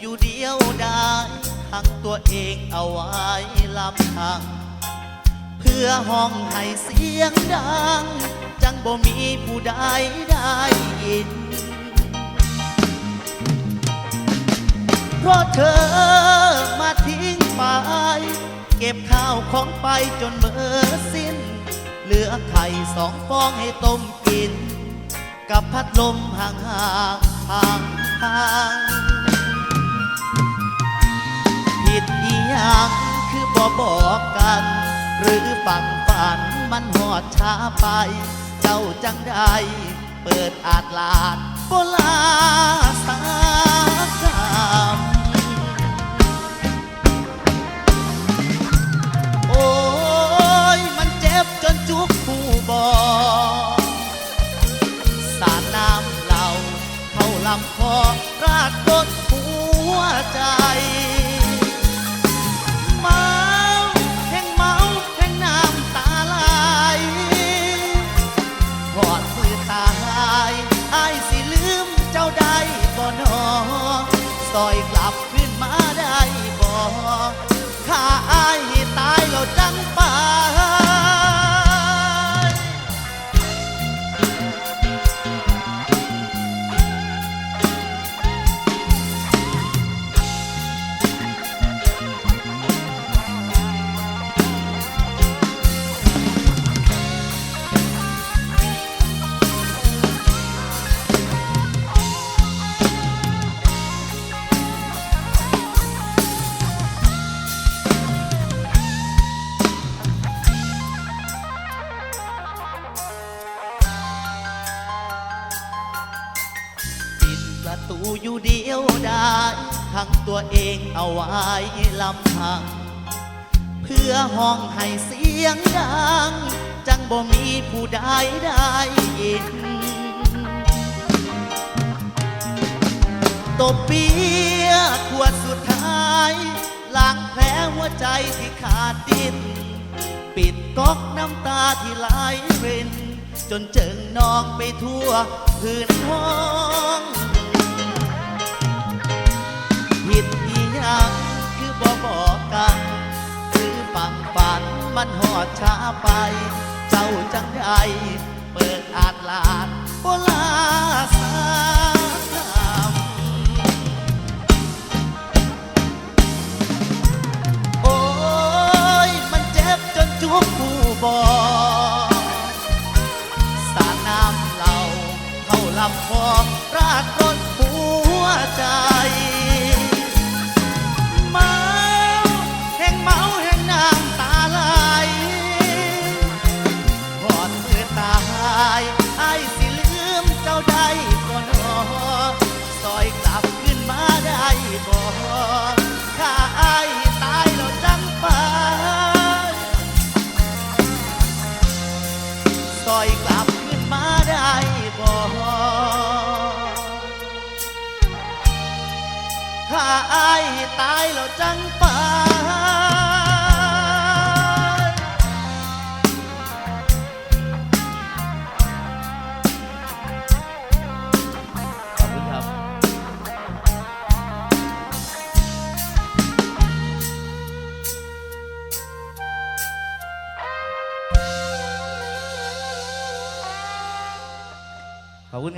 อยู่เดียวดายขังตัวเองเอาไว้ลำพัง เพื่อห้องให้เสียงดัง จังบ่มีผู้ใดได้ยิน เพราะเธอมาทิ้งไป เก็บข้าวของไปจนเมื่อสิ้น เหลือไข่สองฟองให้ต้มกิน กับพัดลมห่างห่างห่างห่าง หรือฝังฝันมันหอดช้าไป เจ้าจังได้เปิดอาจลาดโบลาสากรรมโอ้ย มันเจ็บจนจุกผู้บอสาดน้ำเหล่าเข้าลำคอราด นอซอยกลับขึ้นมาได้บ่ข้าอายตายแล้วจังไป ตูอยู่เดียวได้ขังตัวเองเอาไว้ลำพัง เพื่อห้องให้เสียงดัง จังบ่มีผู้ใดได้ยินตบเปียขวดสุดท้ายล้างแผลหัวใจที่ขาดดิน ปิดก๊อกน้ำตาที่ไหลริน จนเจิงนองไปทั่วพื้นห้อง ผิดอีหยังคือบ่บอกกัน หรือฝังฝันมันหอดช้าไป เจ้าจังไดเปิดอาดลาดโบลา บ่ข้าอ้ายตายแล้วจังไปซอยกลับขึ้นมาได้บ่ถ้าอายตายแล้วจังไป Khổ Quynh